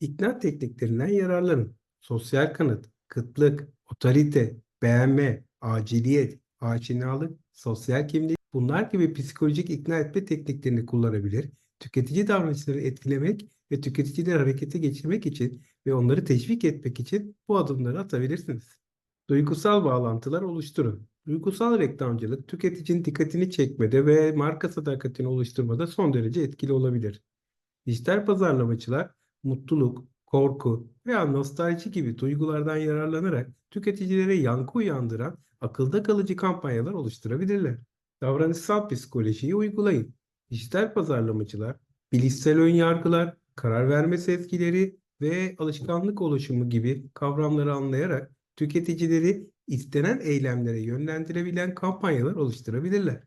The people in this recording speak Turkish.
İkna tekniklerinden yararlanın. Sosyal kanıt, kıtlık, otorite, beğenme, aciliyet, aşinalık, sosyal kimlik bunlar gibi psikolojik ikna etme tekniklerini kullanabilir. Tüketici davranışları etkilemek ve tüketicileri harekete geçirmek için ve onları teşvik etmek için bu adımları atabilirsiniz. Duygusal bağlantılar oluşturun. Duygusal reklamcılık tüketicinin dikkatini çekmede ve marka sadakatini oluşturmada son derece etkili olabilir. Dijital pazarlamacılar mutluluk, korku veya nostalji gibi duygulardan yararlanarak tüketicilere yankı uyandıran akılda kalıcı kampanyalar oluşturabilirler. Davranışsal psikolojiyi uygulayın. Dijital pazarlamacılar bilişsel önyargılar, karar verme sezgileri ve alışkanlık oluşumu gibi kavramları anlayarak tüketicileri istenen eylemlere yönlendirebilen kampanyalar oluşturabilirler.